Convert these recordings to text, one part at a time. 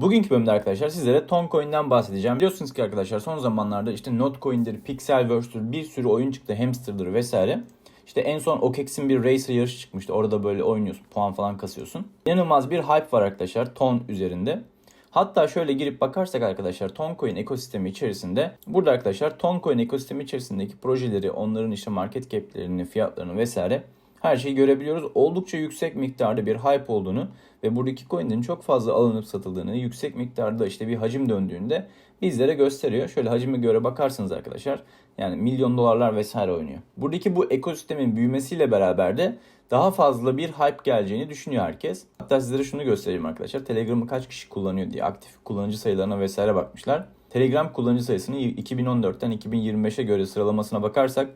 Bugünkü bölümde arkadaşlar sizlere Toncoin'den bahsedeceğim. Biliyorsunuz ki arkadaşlar son zamanlarda işte Notcoin'dir, Pixelverse'dir bir sürü oyun çıktı, Hamster'dır vesaire. İşte en son OKEX'in bir Racer yarışı çıkmıştı. Orada böyle oynuyorsun, puan falan kasıyorsun. İnanılmaz bir hype var arkadaşlar Ton üzerinde. Hatta şöyle girip bakarsak arkadaşlar Toncoin ekosistemi içerisinde burada arkadaşlar Toncoin ekosistemi içerisindeki projeleri, onların işte market cap'lerini, fiyatlarını vesaire her şeyi görebiliyoruz. Oldukça yüksek miktarda bir hype olduğunu ve buradaki coinlerin çok fazla alınıp satıldığını, yüksek miktarda işte bir hacim döndüğünde bizlere gösteriyor. Şöyle hacime göre bakarsanız arkadaşlar yani milyon dolarlar vesaire oynuyor. Buradaki bu ekosistemin büyümesiyle beraber de daha fazla bir hype geleceğini düşünüyor herkes. Hatta sizlere şunu göstereyim arkadaşlar. Telegram'ı kaç kişi kullanıyor diye aktif kullanıcı sayılarına vesaire bakmışlar. Telegram kullanıcı sayısını 2014'ten 2025'e göre sıralamasına bakarsak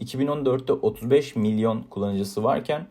2014'te 35 milyon kullanıcısı varken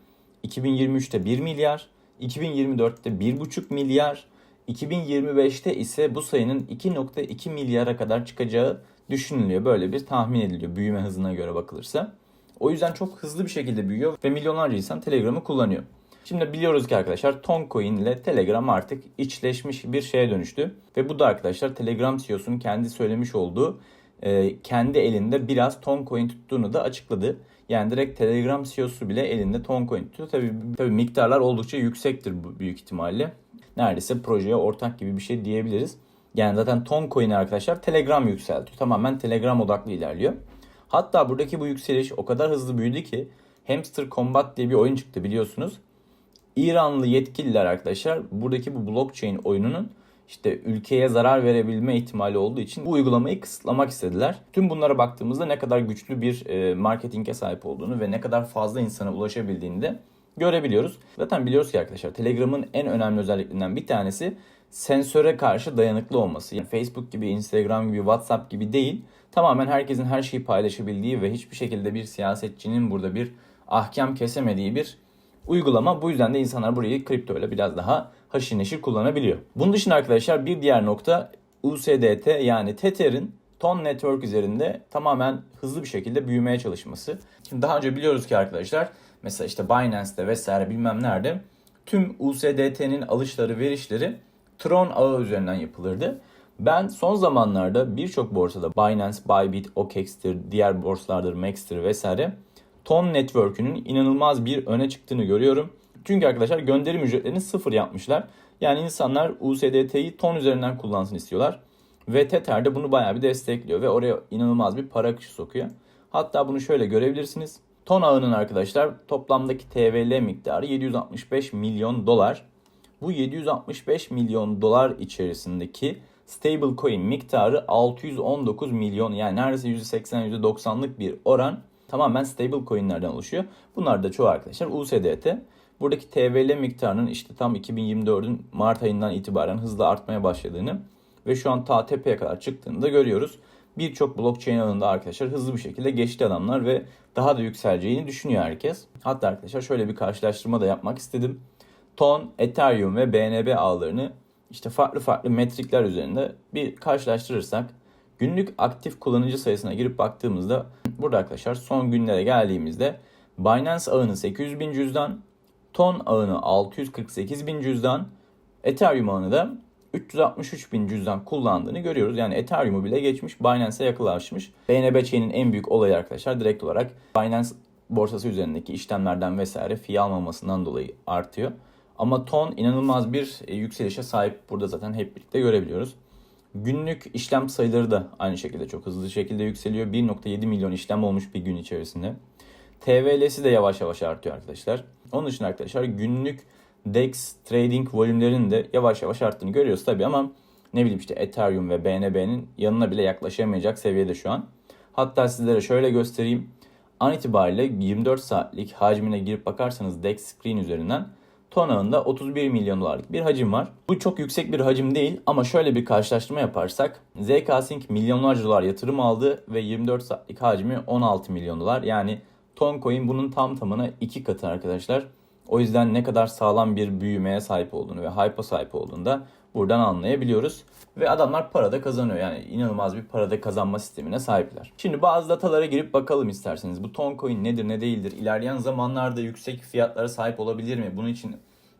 2023'te 1 milyar, 2024'te 1,5 milyar, 2025'te ise bu sayının 2.2 milyara kadar çıkacağı düşünülüyor. Böyle bir tahmin ediliyor büyüme hızına göre bakılırsa. O yüzden çok hızlı bir şekilde büyüyor ve milyonlarca insan Telegram'ı kullanıyor. Şimdi biliyoruz ki arkadaşlar Toncoin ile Telegram artık içleşmiş bir şeye dönüştü. Ve bu da arkadaşlar Telegram CEO'sunun kendi söylemiş olduğu e, kendi elinde biraz Toncoin tuttuğunu da açıkladı. Yani direkt Telegram CEO'su bile elinde Toncoin tutuyor. Tabii, tabii miktarlar oldukça yüksektir büyük ihtimalle. Neredeyse projeye ortak gibi bir şey diyebiliriz. Yani zaten Toncoin'i arkadaşlar Telegram yükseltiyor. Tamamen Telegram odaklı ilerliyor. Hatta buradaki bu yükseliş o kadar hızlı büyüdü ki Hamster Combat diye bir oyun çıktı biliyorsunuz. İranlı yetkililer arkadaşlar buradaki bu blockchain oyununun işte ülkeye zarar verebilme ihtimali olduğu için bu uygulamayı kısıtlamak istediler. Tüm bunlara baktığımızda ne kadar güçlü bir e, marketinge sahip olduğunu ve ne kadar fazla insana ulaşabildiğini de görebiliyoruz. Zaten biliyoruz ki arkadaşlar Telegram'ın en önemli özelliklerinden bir tanesi sensöre karşı dayanıklı olması. Yani Facebook gibi, Instagram gibi, WhatsApp gibi değil. Tamamen herkesin her şeyi paylaşabildiği ve hiçbir şekilde bir siyasetçinin burada bir ahkam kesemediği bir uygulama. Bu yüzden de insanlar burayı kripto ile biraz daha haşir neşir kullanabiliyor. Bunun dışında arkadaşlar bir diğer nokta USDT yani Tether'in Ton Network üzerinde tamamen hızlı bir şekilde büyümeye çalışması. Şimdi daha önce biliyoruz ki arkadaşlar mesela işte Binance'te vesaire bilmem nerede tüm USDT'nin alışları verişleri Tron ağı üzerinden yapılırdı. Ben son zamanlarda birçok borsada Binance, Bybit, OKEX'tir, diğer borsalardır, Max'tir vesaire Ton Network'ünün inanılmaz bir öne çıktığını görüyorum. Çünkü arkadaşlar gönderim ücretlerini sıfır yapmışlar. Yani insanlar USDT'yi ton üzerinden kullansın istiyorlar. Ve Tether de bunu bayağı bir destekliyor ve oraya inanılmaz bir para akışı sokuyor. Hatta bunu şöyle görebilirsiniz. Ton ağının arkadaşlar toplamdaki TVL miktarı 765 milyon dolar. Bu 765 milyon dolar içerisindeki stablecoin miktarı 619 milyon yani neredeyse %80 %90'lık bir oran tamamen stable coinlerden oluşuyor. Bunlar da çoğu arkadaşlar USDT. Buradaki TVL miktarının işte tam 2024'ün Mart ayından itibaren hızla artmaya başladığını ve şu an ta tepeye kadar çıktığını da görüyoruz. Birçok blockchain alanında arkadaşlar hızlı bir şekilde geçti adamlar ve daha da yükseleceğini düşünüyor herkes. Hatta arkadaşlar şöyle bir karşılaştırma da yapmak istedim. Ton, Ethereum ve BNB ağlarını işte farklı farklı metrikler üzerinde bir karşılaştırırsak günlük aktif kullanıcı sayısına girip baktığımızda burada arkadaşlar son günlere geldiğimizde Binance ağını 800 bin cüzdan, Ton ağını 648 bin cüzdan, Ethereum ağını da 363 bin cüzdan kullandığını görüyoruz. Yani Ethereum'u bile geçmiş, Binance'e yaklaşmış. BNB chain'in en büyük olayı arkadaşlar direkt olarak Binance borsası üzerindeki işlemlerden vesaire fee almamasından dolayı artıyor. Ama ton inanılmaz bir e, yükselişe sahip burada zaten hep birlikte görebiliyoruz. Günlük işlem sayıları da aynı şekilde çok hızlı şekilde yükseliyor. 1.7 milyon işlem olmuş bir gün içerisinde. TVL'si de yavaş yavaş artıyor arkadaşlar. Onun için arkadaşlar günlük DEX trading volümlerinin de yavaş yavaş arttığını görüyoruz tabii ama ne bileyim işte Ethereum ve BNB'nin yanına bile yaklaşamayacak seviyede şu an. Hatta sizlere şöyle göstereyim. An itibariyle 24 saatlik hacmine girip bakarsanız DEX screen üzerinden ton ağında 31 milyon dolarlık bir hacim var. Bu çok yüksek bir hacim değil ama şöyle bir karşılaştırma yaparsak ZK Sync milyonlarca dolar yatırım aldı ve 24 saatlik hacmi 16 milyon dolar. Yani Toncoin bunun tam tamına iki katı arkadaşlar. O yüzden ne kadar sağlam bir büyümeye sahip olduğunu ve hype'a sahip olduğunu da buradan anlayabiliyoruz. Ve adamlar parada kazanıyor. Yani inanılmaz bir parada kazanma sistemine sahipler. Şimdi bazı datalara girip bakalım isterseniz. Bu Toncoin nedir ne değildir? İlerleyen zamanlarda yüksek fiyatlara sahip olabilir mi? Bunun için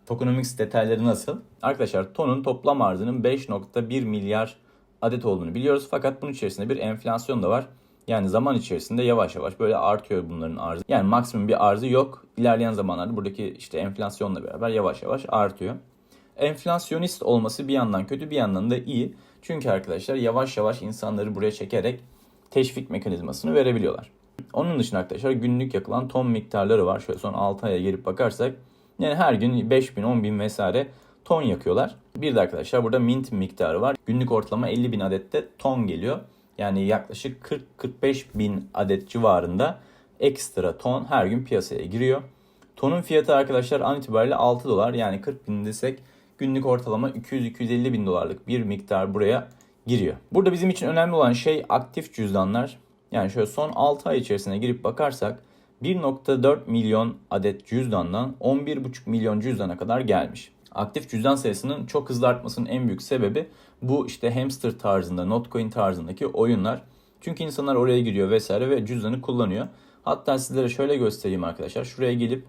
Tokenomics detayları nasıl? Arkadaşlar TON'un toplam arzının 5.1 milyar adet olduğunu biliyoruz. Fakat bunun içerisinde bir enflasyon da var. Yani zaman içerisinde yavaş yavaş böyle artıyor bunların arzı. Yani maksimum bir arzı yok. İlerleyen zamanlarda buradaki işte enflasyonla beraber yavaş yavaş artıyor. Enflasyonist olması bir yandan kötü bir yandan da iyi. Çünkü arkadaşlar yavaş yavaş insanları buraya çekerek teşvik mekanizmasını verebiliyorlar. Onun dışında arkadaşlar günlük yakılan ton miktarları var. Şöyle son 6 aya gelip bakarsak yani her gün 5000, 10.000 vesaire ton yakıyorlar. Bir de arkadaşlar burada mint miktarı var. Günlük ortalama 50 bin adette ton geliyor. Yani yaklaşık 40-45 bin adet civarında ekstra ton her gün piyasaya giriyor. Tonun fiyatı arkadaşlar an itibariyle 6 dolar yani 40 bin desek günlük ortalama 200-250 bin dolarlık bir miktar buraya giriyor. Burada bizim için önemli olan şey aktif cüzdanlar. Yani şöyle son 6 ay içerisine girip bakarsak 1.4 milyon adet cüzdandan 11.5 milyon cüzdana kadar gelmiş. Aktif cüzdan sayısının çok hızlı artmasının en büyük sebebi bu işte hamster tarzında, notcoin tarzındaki oyunlar. Çünkü insanlar oraya giriyor vesaire ve cüzdanı kullanıyor. Hatta sizlere şöyle göstereyim arkadaşlar. Şuraya gelip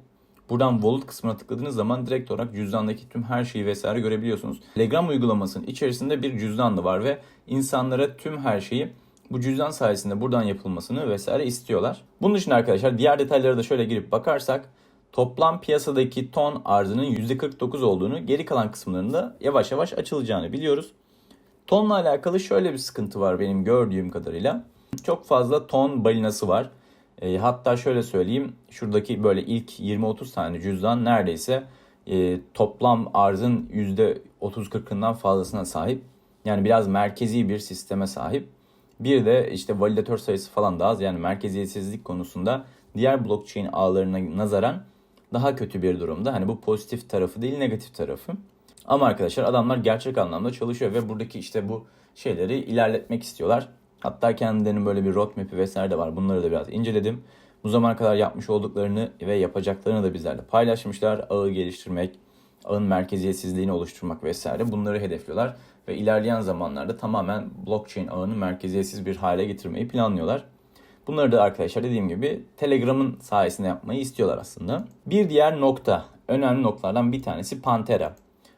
buradan wallet kısmına tıkladığınız zaman direkt olarak cüzdandaki tüm her şeyi vesaire görebiliyorsunuz. Telegram uygulamasının içerisinde bir cüzdan da var ve insanlara tüm her şeyi bu cüzdan sayesinde buradan yapılmasını vesaire istiyorlar. Bunun dışında arkadaşlar diğer detaylara da şöyle girip bakarsak toplam piyasadaki ton arzının %49 olduğunu, geri kalan kısımlarında yavaş yavaş açılacağını biliyoruz. Tonla alakalı şöyle bir sıkıntı var benim gördüğüm kadarıyla. Çok fazla ton balinası var. E, hatta şöyle söyleyeyim, şuradaki böyle ilk 20-30 tane cüzdan neredeyse e, toplam arzın %30-40'ından fazlasına sahip. Yani biraz merkezi bir sisteme sahip. Bir de işte validatör sayısı falan da az. Yani merkeziyetsizlik konusunda diğer blockchain ağlarına nazaran daha kötü bir durumda. Hani bu pozitif tarafı değil negatif tarafı. Ama arkadaşlar adamlar gerçek anlamda çalışıyor ve buradaki işte bu şeyleri ilerletmek istiyorlar. Hatta kendilerinin böyle bir roadmap'i vesaire de var. Bunları da biraz inceledim. Bu zamana kadar yapmış olduklarını ve yapacaklarını da bizlerle paylaşmışlar. Ağı geliştirmek, ağın merkeziyetsizliğini oluşturmak vesaire bunları hedefliyorlar. Ve ilerleyen zamanlarda tamamen blockchain ağını merkeziyetsiz bir hale getirmeyi planlıyorlar. Bunları da arkadaşlar dediğim gibi Telegram'ın sayesinde yapmayı istiyorlar aslında. Bir diğer nokta, önemli noktalardan bir tanesi Pantera.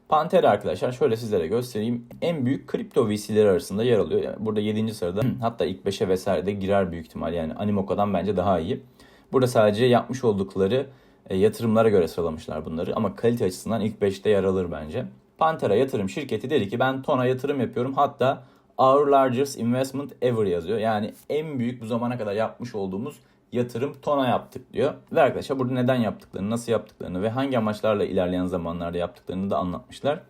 Pantera arkadaşlar şöyle sizlere göstereyim. En büyük kripto VC'leri arasında yer alıyor. Yani burada 7. sırada hatta ilk 5'e vesaire de girer büyük ihtimal. Yani Animoco'dan bence daha iyi. Burada sadece yapmış oldukları e, yatırımlara göre sıralamışlar bunları. Ama kalite açısından ilk 5'te yer alır bence. Pantera yatırım şirketi dedi ki ben tona yatırım yapıyorum. Hatta Our largest investment ever yazıyor. Yani en büyük bu zamana kadar yapmış olduğumuz yatırım tona yaptık diyor. Ve arkadaşlar burada neden yaptıklarını, nasıl yaptıklarını ve hangi amaçlarla ilerleyen zamanlarda yaptıklarını da anlatmışlar.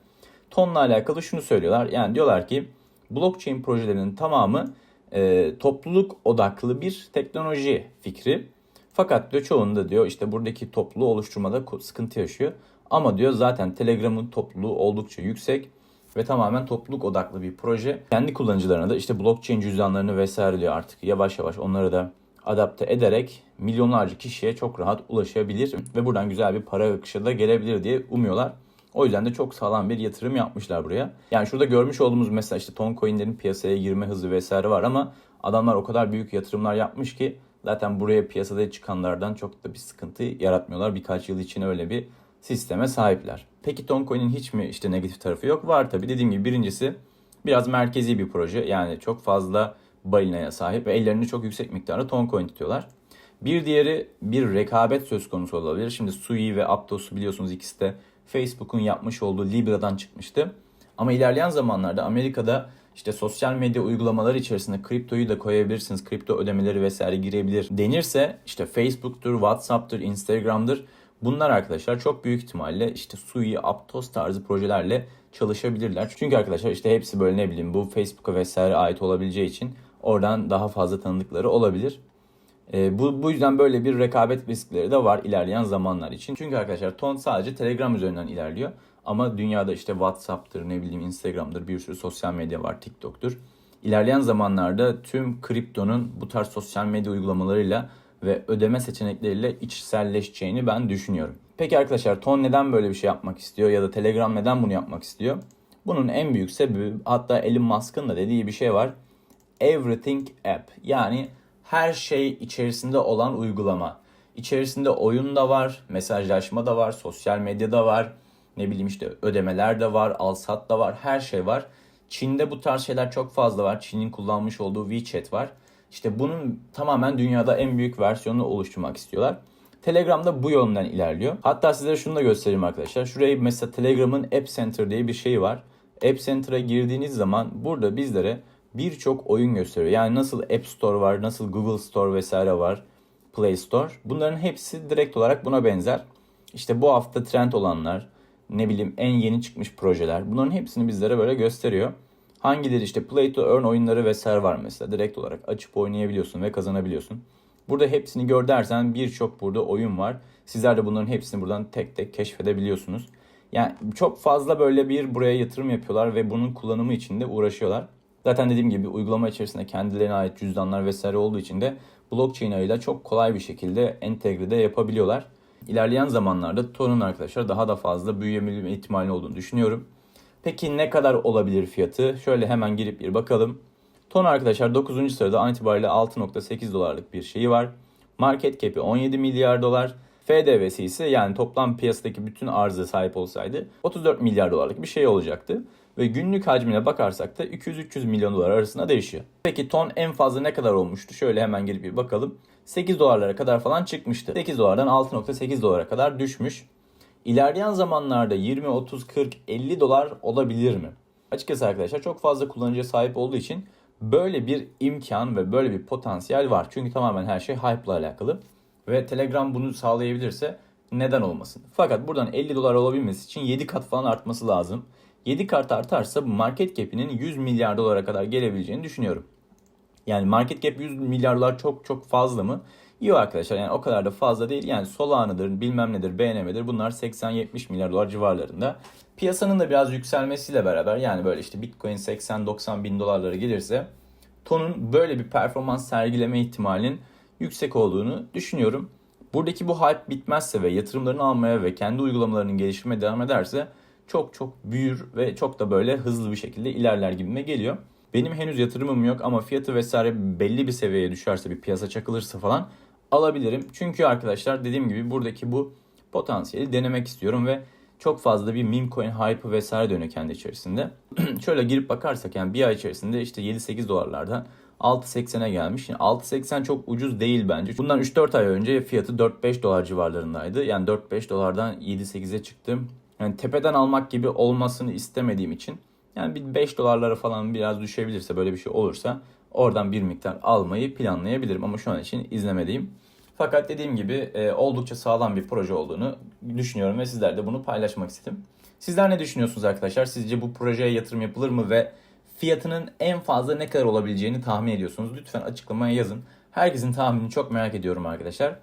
Tonla alakalı şunu söylüyorlar. Yani diyorlar ki blockchain projelerinin tamamı e, topluluk odaklı bir teknoloji fikri. Fakat diyor çoğunda diyor işte buradaki topluluğu oluşturmada sıkıntı yaşıyor. Ama diyor zaten Telegram'ın topluluğu oldukça yüksek ve tamamen topluluk odaklı bir proje. Kendi kullanıcılarına da işte blockchain cüzdanlarını vesaire diyor artık yavaş yavaş onları da adapte ederek milyonlarca kişiye çok rahat ulaşabilir ve buradan güzel bir para akışı da gelebilir diye umuyorlar. O yüzden de çok sağlam bir yatırım yapmışlar buraya. Yani şurada görmüş olduğumuz mesela işte ton coinlerin piyasaya girme hızı vesaire var ama adamlar o kadar büyük yatırımlar yapmış ki zaten buraya piyasada çıkanlardan çok da bir sıkıntı yaratmıyorlar. Birkaç yıl için öyle bir sisteme sahipler. Peki Toncoin'in hiç mi işte negatif tarafı yok? Var tabii. Dediğim gibi birincisi biraz merkezi bir proje. Yani çok fazla balinaya sahip ve ellerinde çok yüksek miktarda Toncoin tutuyorlar. Bir diğeri bir rekabet söz konusu olabilir. Şimdi Sui ve Aptos'u biliyorsunuz ikisi de Facebook'un yapmış olduğu Libra'dan çıkmıştı. Ama ilerleyen zamanlarda Amerika'da işte sosyal medya uygulamaları içerisinde kriptoyu da koyabilirsiniz. Kripto ödemeleri vesaire girebilir denirse işte Facebook'tur, WhatsApp'tır, Instagram'dır Bunlar arkadaşlar çok büyük ihtimalle işte Sui, Aptos tarzı projelerle çalışabilirler. Çünkü arkadaşlar işte hepsi böyle ne bileyim bu Facebook'a vesaire ait olabileceği için oradan daha fazla tanıdıkları olabilir. E, bu, bu yüzden böyle bir rekabet riskleri de var ilerleyen zamanlar için. Çünkü arkadaşlar ton sadece Telegram üzerinden ilerliyor. Ama dünyada işte WhatsApp'tır, ne bileyim Instagram'dır, bir sürü sosyal medya var, TikTok'tur. İlerleyen zamanlarda tüm kriptonun bu tarz sosyal medya uygulamalarıyla ve ödeme seçenekleriyle içselleşeceğini ben düşünüyorum. Peki arkadaşlar Ton neden böyle bir şey yapmak istiyor ya da Telegram neden bunu yapmak istiyor? Bunun en büyük sebebi hatta Elon Musk'ın da dediği bir şey var. Everything app yani her şey içerisinde olan uygulama. İçerisinde oyun da var, mesajlaşma da var, sosyal medya da var, Ne bileyim işte ödemeler de var, al-sat da var, her şey var. Çin'de bu tarz şeyler çok fazla var. Çin'in kullanmış olduğu WeChat var. İşte bunun tamamen dünyada en büyük versiyonunu oluşturmak istiyorlar. Telegram'da bu yönden ilerliyor. Hatta size şunu da göstereyim arkadaşlar. Şuraya mesela Telegram'ın App Center diye bir şey var. App Center'a girdiğiniz zaman burada bizlere birçok oyun gösteriyor. Yani nasıl App Store var, nasıl Google Store vesaire var, Play Store. Bunların hepsi direkt olarak buna benzer. İşte bu hafta trend olanlar, ne bileyim en yeni çıkmış projeler. Bunların hepsini bizlere böyle gösteriyor. Hangileri işte Play to Earn oyunları vesaire var mesela. Direkt olarak açıp oynayabiliyorsun ve kazanabiliyorsun. Burada hepsini gör dersen birçok burada oyun var. Sizler de bunların hepsini buradan tek tek keşfedebiliyorsunuz. Yani çok fazla böyle bir buraya yatırım yapıyorlar ve bunun kullanımı için de uğraşıyorlar. Zaten dediğim gibi uygulama içerisinde kendilerine ait cüzdanlar vesaire olduğu için de blockchain ağıyla çok kolay bir şekilde entegre de yapabiliyorlar. İlerleyen zamanlarda Ton'un arkadaşlar daha da fazla büyüyebilme ihtimali olduğunu düşünüyorum. Peki ne kadar olabilir fiyatı? Şöyle hemen girip bir bakalım. Ton arkadaşlar 9. sırada an itibariyle 6.8 dolarlık bir şeyi var. Market cap'i 17 milyar dolar. FDV'si ise yani toplam piyasadaki bütün arzı sahip olsaydı 34 milyar dolarlık bir şey olacaktı. Ve günlük hacmine bakarsak da 200-300 milyon dolar arasında değişiyor. Peki ton en fazla ne kadar olmuştu? Şöyle hemen gelip bir bakalım. 8 dolarlara kadar falan çıkmıştı. 8 dolardan 6.8 dolara kadar düşmüş. İlerleyen zamanlarda 20, 30, 40, 50 dolar olabilir mi? Açıkçası arkadaşlar çok fazla kullanıcıya sahip olduğu için böyle bir imkan ve böyle bir potansiyel var. Çünkü tamamen her şey hype ile alakalı. Ve Telegram bunu sağlayabilirse neden olmasın? Fakat buradan 50 dolar olabilmesi için 7 kat falan artması lazım. 7 kat artarsa bu market cap'inin 100 milyar dolara kadar gelebileceğini düşünüyorum. Yani market cap 100 milyar dolar çok çok fazla mı? Yok arkadaşlar yani o kadar da fazla değil. Yani Solana'dır, bilmem nedir, BNM'dir bunlar 80-70 milyar dolar civarlarında. Piyasanın da biraz yükselmesiyle beraber yani böyle işte Bitcoin 80-90 bin dolarlara gelirse tonun böyle bir performans sergileme ihtimalinin yüksek olduğunu düşünüyorum. Buradaki bu hype bitmezse ve yatırımlarını almaya ve kendi uygulamalarının geliştirmeye devam ederse çok çok büyür ve çok da böyle hızlı bir şekilde ilerler gibime geliyor. Benim henüz yatırımım yok ama fiyatı vesaire belli bir seviyeye düşerse bir piyasa çakılırsa falan alabilirim. Çünkü arkadaşlar dediğim gibi buradaki bu potansiyeli denemek istiyorum ve çok fazla bir meme coin hype vesaire dönüyor kendi içerisinde. Şöyle girip bakarsak yani bir ay içerisinde işte 7-8 dolarlardan 6.80'e gelmiş. Yani 6.80 çok ucuz değil bence. Bundan 3-4 ay önce fiyatı 4-5 dolar civarlarındaydı. Yani 4-5 dolardan 7-8'e çıktım. Yani tepeden almak gibi olmasını istemediğim için yani bir 5 dolarlara falan biraz düşebilirse böyle bir şey olursa oradan bir miktar almayı planlayabilirim. Ama şu an için izlemediğim. Fakat dediğim gibi e, oldukça sağlam bir proje olduğunu düşünüyorum ve sizlerle bunu paylaşmak istedim. Sizler ne düşünüyorsunuz arkadaşlar? Sizce bu projeye yatırım yapılır mı ve fiyatının en fazla ne kadar olabileceğini tahmin ediyorsunuz? Lütfen açıklamaya yazın. Herkesin tahminini çok merak ediyorum arkadaşlar.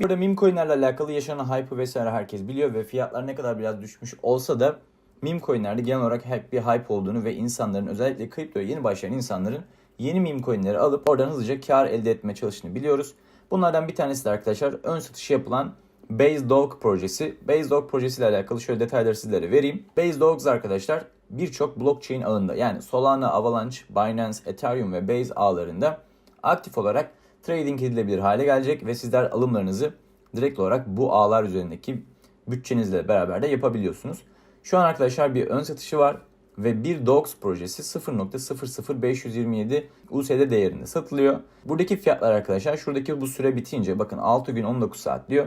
Burada meme coinlerle alakalı yaşanan hype vesaire herkes biliyor ve fiyatlar ne kadar biraz düşmüş olsa da meme coinlerde genel olarak hep bir hype olduğunu ve insanların özellikle kriptoya yeni başlayan insanların yeni meme coinleri alıp oradan hızlıca kar elde etmeye çalıştığını biliyoruz. Bunlardan bir tanesi de arkadaşlar ön satışı yapılan Base Dog projesi. Base Dog projesiyle alakalı şöyle detayları sizlere vereyim. Base Dogs arkadaşlar birçok blockchain ağında yani Solana, Avalanche, Binance, Ethereum ve Base ağlarında aktif olarak trading edilebilir hale gelecek ve sizler alımlarınızı direkt olarak bu ağlar üzerindeki bütçenizle beraber de yapabiliyorsunuz. Şu an arkadaşlar bir ön satışı var ve bir DOX projesi 0.00527 USD değerinde satılıyor. Buradaki fiyatlar arkadaşlar şuradaki bu süre bitince bakın 6 gün 19 saat diyor.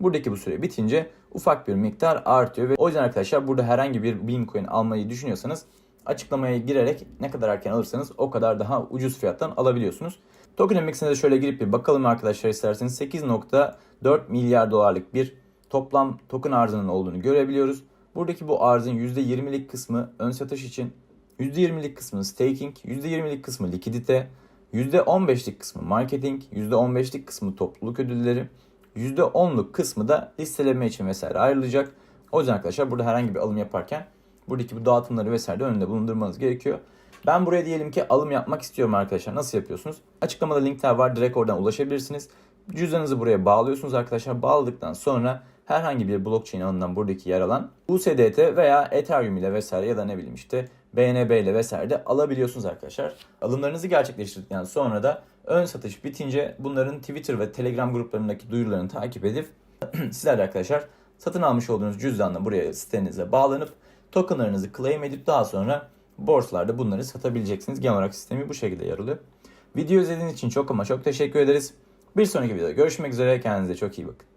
Buradaki bu süre bitince ufak bir miktar artıyor ve o yüzden arkadaşlar burada herhangi bir meme coin almayı düşünüyorsanız açıklamaya girerek ne kadar erken alırsanız o kadar daha ucuz fiyattan alabiliyorsunuz. Tokenomics'ine de şöyle girip bir bakalım arkadaşlar isterseniz 8.4 milyar dolarlık bir toplam token arzının olduğunu görebiliyoruz. Buradaki bu arzın %20'lik kısmı ön satış için, %20'lik kısmı staking, %20'lik kısmı likidite, %15'lik kısmı marketing, %15'lik kısmı topluluk ödülleri, %10'luk kısmı da listeleme için vesaire ayrılacak. O yüzden arkadaşlar burada herhangi bir alım yaparken buradaki bu dağıtımları vesaire de önünde bulundurmanız gerekiyor. Ben buraya diyelim ki alım yapmak istiyorum arkadaşlar. Nasıl yapıyorsunuz? Açıklamada linkler var. Direkt oradan ulaşabilirsiniz. Cüzdanınızı buraya bağlıyorsunuz arkadaşlar. Bağladıktan sonra herhangi bir blockchain alanından buradaki yer alan USDT veya Ethereum ile vesaire ya da ne bileyim işte BNB ile vesaire de alabiliyorsunuz arkadaşlar. Alımlarınızı gerçekleştirdikten sonra da ön satış bitince bunların Twitter ve Telegram gruplarındaki duyurularını takip edip sizler de arkadaşlar satın almış olduğunuz cüzdanla buraya sitenize bağlanıp tokenlarınızı claim edip daha sonra borsalarda bunları satabileceksiniz. Genel olarak sistemi bu şekilde yer alıyor. Video izlediğiniz için çok ama çok teşekkür ederiz. Bir sonraki videoda görüşmek üzere. Kendinize çok iyi bakın.